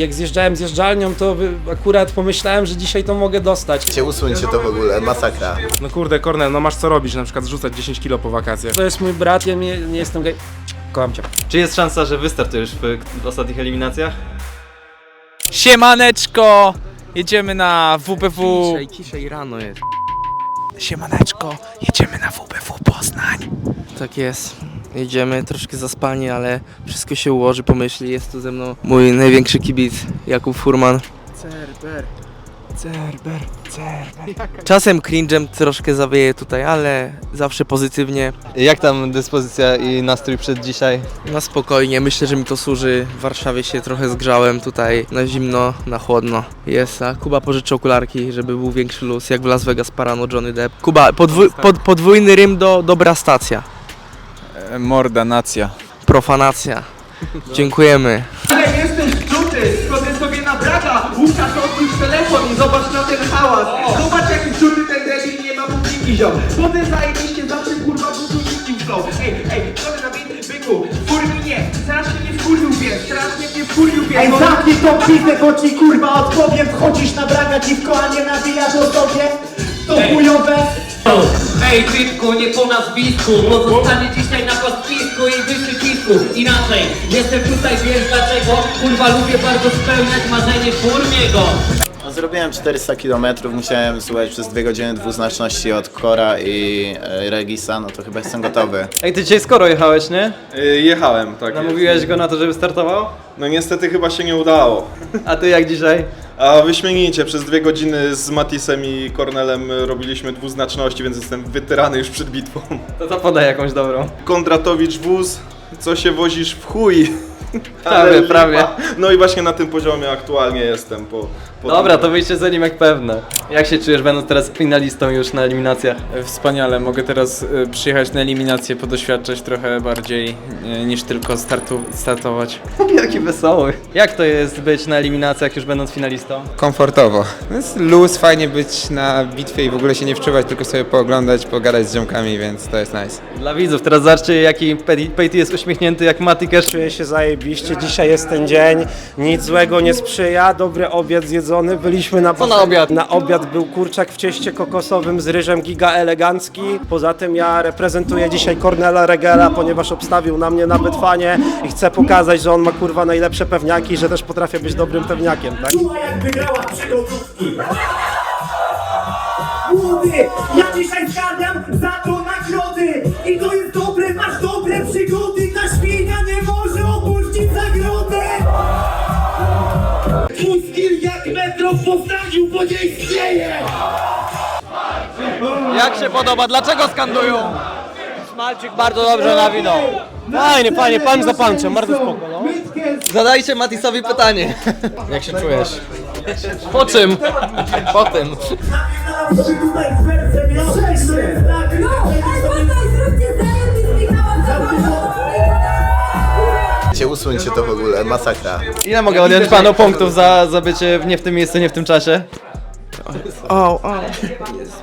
jak zjeżdżałem zjeżdżalnią, to akurat pomyślałem, że dzisiaj to mogę dostać. Cię usuńcie to w ogóle, masakra. No kurde, Kornel, no masz co robić, na przykład zrzucać 10 kilo po wakacjach. To jest mój brat, ja nie, nie jestem gej. Kocham cię. Czy jest szansa, że wystartujesz w ostatnich eliminacjach? Siemaneczko! Jedziemy na WBW. Dzisiaj, dzisiaj rano jest. Siemaneczko, jedziemy na WBW Poznań. Tak jest. Jedziemy troszkę zaspani, ale wszystko się ułoży, pomyśli. Jest tu ze mną mój największy kibic, Jakub Furman. Cerber, cerber, cerber. Czasem cringe'em troszkę zawieje tutaj, ale zawsze pozytywnie. Jak tam dyspozycja i nastrój przed dzisiaj? Na spokojnie, myślę, że mi to służy. W Warszawie się trochę zgrzałem tutaj na zimno, na chłodno. Jest, a Kuba pożyczy okularki, żeby był większy luz, jak w Las Vegas parano Johnny Depp. Kuba, podwój, pod, podwójny rym do dobra stacja. Morda, nacja. Profanacja. Dziękujemy. Ale jesteś czuty, chodzę sobie na brata Łukasz odpuść telefon i zobacz na ten hałas. Zobacz jaki czuty ten debil nie ma publiki ziom Potem zajebiście zawsze kurwa budu flow Ej, ej, co ty na bit, byku, wkurwi mnie. Strasznie mnie wkurwił pies, strasznie mnie wkurwił pies Ej, zamknij tą pizdę, bo ci kurwa odpowiem. Wchodzisz na braga dziwko, a nie nabijasz o sobie To chujowe Ej, Bytku, nie po nazwisku Pozostanę dzisiaj na pastwisku i wysypisku Inaczej, jestem tutaj, wiesz dlaczego? Kurwa, lubię bardzo spełniać marzenie Furmiego No, zrobiłem 400 km, musiałem słuchać przez dwie godziny dwuznaczności od Kora i e, Regisa, no to chyba jestem gotowy. Ej, ty dzisiaj skoro jechałeś, nie? Yy, jechałem, tak. Namówiłeś go na to, żeby startował? No niestety chyba się nie udało. A ty jak dzisiaj? A wyśmienicie, przez dwie godziny z Matisem i Kornelem robiliśmy dwuznaczności, więc jestem wytyrany już przed bitwą. To to podaj jakąś dobrą. Kondratowicz wóz, co się wozisz w chuj. Prawie, lipa. prawie. No i właśnie na tym poziomie aktualnie jestem. Po Dobra, to wyjście za nim jak pewne. Jak się czujesz, będąc teraz finalistą już na eliminacjach? E, Wspaniale, mogę teraz e, przyjechać na eliminację, podoświadczać trochę bardziej e, niż tylko startu, startować. Jaki wesoły. Jak to jest być na eliminacjach już będąc finalistą? komfortowo. No Jest luz, fajnie być na bitwie i w ogóle się nie wczuwać, tylko sobie pooglądać, pogadać z ziomkami, więc to jest nice. Dla widzów, teraz zobaczcie jaki Pejty jest uśmiechnięty jak Mati Cash. Czuję się zajebiście, dzisiaj jest ten dzień, nic złego nie sprzyja, dobry obiad zjedzony, byliśmy na... Co na obiad? Na obiad był kurczak w cieście kokosowym z ryżem giga elegancki, poza tym ja reprezentuję dzisiaj Cornela Regela, ponieważ obstawił na mnie na Betfanie i chcę pokazać, że on ma kurwa najlepsze pewniaki, że też potrafię być dobrym pewniakiem, tak? Czuła jak wygrała przygodówki. Młody, ja dzisiaj zgarniam za to nagrody. I to Skill jak metro w Poznaniu, bo nie istnieje Jak się podoba? Dlaczego skandują? Smalczyk bardzo dobrze nawinął. Fajnie, fajnie, pan za panczem, bardzo spoko, no. Zadajcie Matisowi pytanie. Jak się czujesz? Po czym? Po tym. Napierdalam się Cię usuńcie to w ogóle, masakra. Ile mogę odjąć panu punktów za, za bycie w nie w tym miejscu, nie w tym czasie? O, o.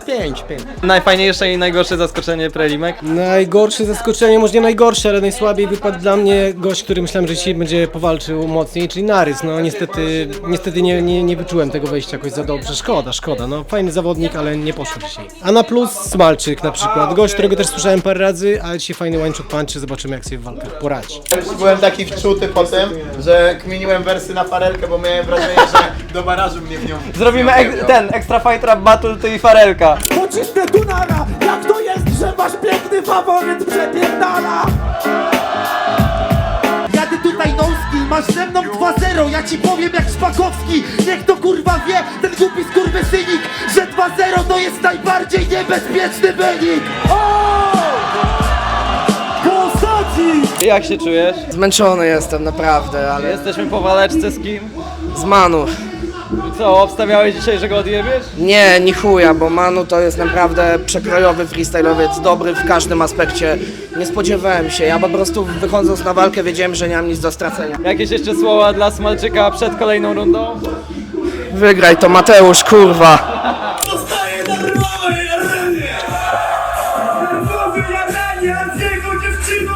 Pięć, pięć. Najfajniejsze i najgorsze zaskoczenie prelimek? Najgorsze zaskoczenie, może nie najgorsze, ale najsłabiej wypadł dla mnie gość, który myślałem, że dzisiaj będzie powalczył mocniej, czyli Narys. No niestety, niestety nie, nie, nie wyczułem tego wejścia jakoś za dobrze. Szkoda, szkoda. No fajny zawodnik, ale nie poszło dzisiaj. A na plus Smalczyk na przykład. Gość, którego też słyszałem parę razy, ale dzisiaj fajny łańcuch punch, zobaczymy jak sobie w walkach poradzi. Byłem taki wczuty po tym, że kminiłem wersy na farelkę, bo miałem wrażenie, że do barażu mnie w nią Zrobimy ek- ten Extra Fight Rap Battle, ty i Farelka. Pocisnę Dunara, jak to jest, że wasz piękny faworyt przepierdala Jadę tutaj Nolski, masz ze mną 2-0 Ja ci powiem jak Szpakowski Niech to kurwa wie, ten głupi skurwysynik Że 2-0 to jest najbardziej niebezpieczny wynik O! Posadzi! Jak się czujesz? Zmęczony jestem, naprawdę, ale Jesteśmy po waleczce z kim? z Manu. Co, obstawiałeś dzisiaj, że go odjebiesz? Nie, ni chuja, bo Manu to jest naprawdę przekrojowy freestyle'owiec, dobry w każdym aspekcie. Nie spodziewałem się, ja po prostu wychodząc na walkę wiedziałem, że nie mam nic do stracenia. Jakieś jeszcze słowa dla Smalczyka przed kolejną rundą? Wygraj to Mateusz, kurwa. Małej arenie Nerwowy jaranie, a z jego dziewczyną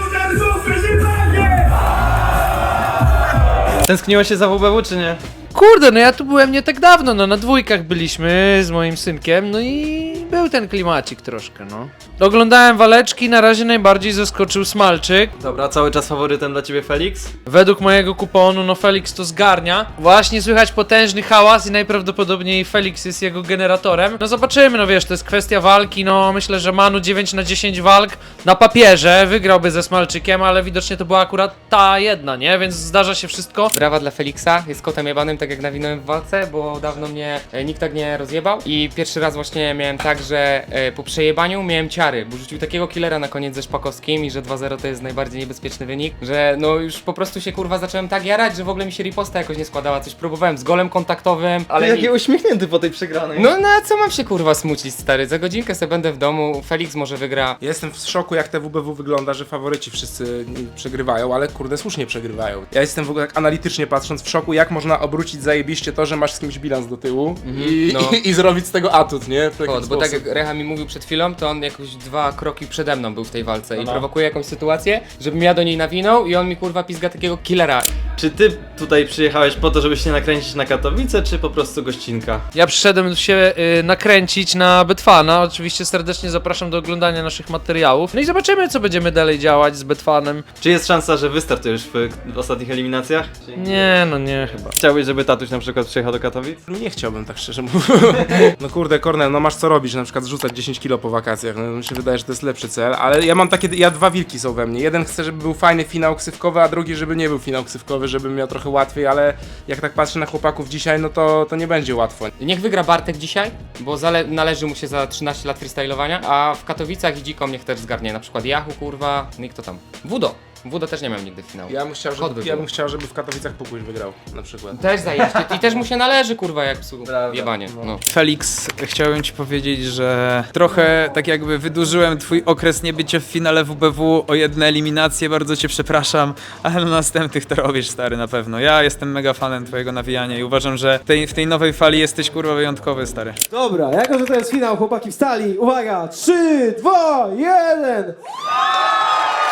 Tęskniło się za WBW czy nie? Kurde, no ja tu byłem nie tak dawno, no na dwójkach byliśmy z moim synkiem, no i był ten klimacik troszkę, no. Oglądałem waleczki, na razie najbardziej zaskoczył Smalczyk. Dobra, cały czas faworytem dla ciebie Felix? Według mojego kuponu, no Felix to zgarnia. Właśnie słychać potężny hałas i najprawdopodobniej Felix jest jego generatorem. No zobaczymy, no wiesz, to jest kwestia walki, no myślę, że Manu 9 na 10 walk na papierze wygrałby ze Smalczykiem, ale widocznie to była akurat ta jedna, nie? Więc zdarza się wszystko. Brawa dla Felixa, jest kotem jebanym, tak jak nawinąłem w walce, bo dawno mnie e, nikt tak nie rozjebał i pierwszy raz właśnie miałem tak, że e, po przejebaniu miałem ciary, bo rzucił takiego killera na koniec ze Szpakowskim i że 2-0 to jest najbardziej niebezpieczny wynik, że no już po prostu się kurwa zacząłem tak jarać, że w ogóle mi się riposta jakoś nie składała, coś próbowałem z golem kontaktowym, ale... Ni- jaki uśmiechnięty po tej przegranej. No na co mam się kurwa smucić stary, za godzinkę sobie będę w domu, Felix może wygra, Jestem w szoku, jak te WBW wygląda, że faworyci wszyscy przegrywają, ale kurde, słusznie przegrywają. Ja jestem w ogóle tak analitycznie patrząc w szoku, jak można obrócić zajebiście to, że masz z kimś bilans do tyłu i, no. i, i zrobić z tego atut, nie? W taki Kod, bo tak sposób. jak Reha mi mówił przed chwilą, to on jakoś dwa kroki przede mną był w tej walce i no. prowokuje jakąś sytuację, żebym ja do niej nawinął i on mi kurwa pizga takiego killera. Czy ty tutaj przyjechałeś po to, żeby się nakręcić na Katowice, czy po prostu gościnka? Ja przyszedłem się y, nakręcić na Betfana. Oczywiście serdecznie zapraszam do oglądania naszych materiałów. No i zobaczymy, co będziemy dalej działać z Betfanem. Czy jest szansa, że wystartujesz w, w ostatnich eliminacjach? Nie, no nie chyba. Chciałbyś, żeby tatuś na przykład przyjechał do Katowic? Nie chciałbym tak szczerze mówiąc. No kurde, Kornel, no masz co robić, na przykład zrzucać 10 kilo po wakacjach. No, mi się wydaje, że to jest lepszy cel, ale ja mam takie, ja dwa wilki są we mnie. Jeden chce, żeby był fajny finał ksywkowy, a drugi, żeby nie był finał ksywkowy, żebym miał trochę łatwiej, ale jak tak patrzę na chłopaków dzisiaj, no to, to nie będzie łatwo. Niech wygra Bartek dzisiaj, bo należy mu się za 13 lat freestylowania, a w Katowicach i Dzikom niech też zgarnie na przykład Yahoo, kurwa, no i kto tam? Wudo. Wudo też nie miał nigdy finału. Ja bym chciał, żeby, by ja bym chciał, żeby w Katowicach Pukuś wygrał, na przykład. Też zajebiście. I też mu się należy, kurwa, jak psu jebanie. No. Felix, chciałem ci powiedzieć, że trochę tak jakby wydłużyłem twój okres niebycia w finale WBW o jedne eliminacje, bardzo cię przepraszam, ale na następnych to robisz stary na pewno. Ja jestem mega fanem twojego nawijania i uważam, że w tej, w tej nowej fali jesteś kurwa wyjątkowy stary. Dobra, jako że to jest finał, chłopaki wstali. Uwaga, 3, 2, 1.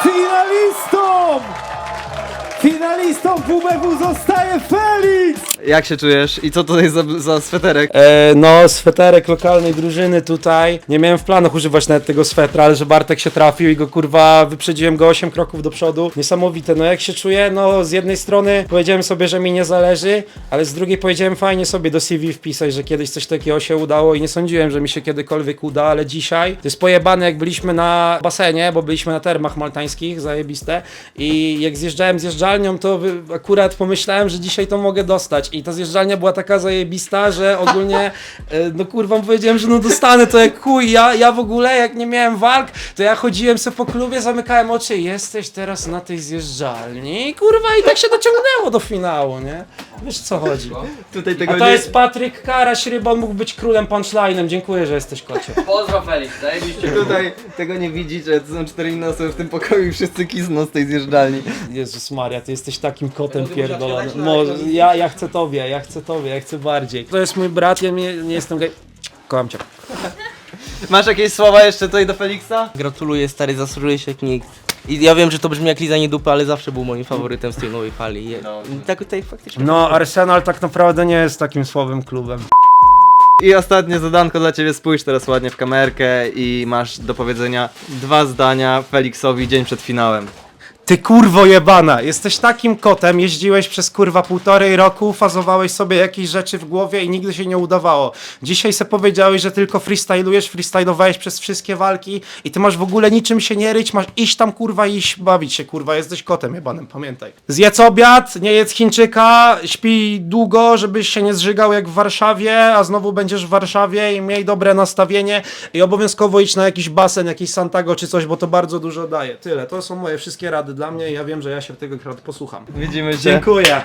Finalistą! Finalistą WBW zostaje Felix! Jak się czujesz i co jest za, za sweterek? E, no, sweterek lokalnej drużyny tutaj. Nie miałem w planach używać nawet tego swetra, ale że Bartek się trafił i go kurwa wyprzedziłem go 8 kroków do przodu. Niesamowite. No jak się czuję? No z jednej strony powiedziałem sobie, że mi nie zależy, ale z drugiej powiedziałem fajnie sobie do CV wpisać, że kiedyś coś takiego się udało i nie sądziłem, że mi się kiedykolwiek uda, ale dzisiaj to jest pojebane jak byliśmy na basenie, bo byliśmy na termach maltańskich, zajebiste i jak zjeżdżałem zjeżdżalnią, to akurat pomyślałem, że dzisiaj to mogę dostać i ta zjeżdżalnia była taka zajebista, że ogólnie e, no kurwa powiedziałem, że no dostanę to jak chuj, ja, ja w ogóle jak nie miałem walk, to ja chodziłem sobie po klubie, zamykałem oczy, jesteś teraz na tej zjeżdżalni i kurwa i tak się dociągnęło do finału, nie? Wiesz co chodzi. Tutaj tego A to nie... jest Patryk Karaś, ryba, on mógł być królem punchline'em, dziękuję, że jesteś kocie. Pozdro Felix, zajebiście. Tutaj tego nie widzicie, to są cztery inne osoby w tym pokoju i wszyscy kizną z tej zjeżdżalni. Jezus Maria, ty jesteś takim kotem pierdolonym. Może, ja, ja chcę tobie, ja chcę tobie, ja chcę bardziej. To jest mój brat, ja nie, nie jestem gej. Kocham cię. Masz jakieś słowa jeszcze tutaj do Felixa? Gratuluję stary, zasłużyłeś jak nikt. I ja wiem, że to brzmi jak lizanie dupy, ale zawsze był moim faworytem z tej nowej fali. Je- I tak tutaj faktycznie. No, Arsenal tak naprawdę nie jest takim słabym klubem. I ostatnie zadanko dla ciebie, spójrz teraz ładnie w kamerkę i masz do powiedzenia dwa zdania Felixowi dzień przed finałem. Ty kurwo jebana, jesteś takim kotem, jeździłeś przez kurwa półtorej roku, fazowałeś sobie jakieś rzeczy w głowie i nigdy się nie udawało. Dzisiaj se powiedziałeś, że tylko freestylujesz, freestylowałeś przez wszystkie walki i ty masz w ogóle niczym się nie ryć, masz iść tam kurwa i iść bawić się kurwa, jesteś kotem jebanym, pamiętaj. Zjedz obiad, nie jedz Chińczyka, śpij długo, żebyś się nie zżygał jak w Warszawie, a znowu będziesz w Warszawie i miej dobre nastawienie i obowiązkowo idź na jakiś basen, jakiś Santago czy coś, bo to bardzo dużo daje. Tyle, to są moje wszystkie rady dla mnie ja wiem, że ja się tego akurat posłucham. Widzimy się. Dziękuję.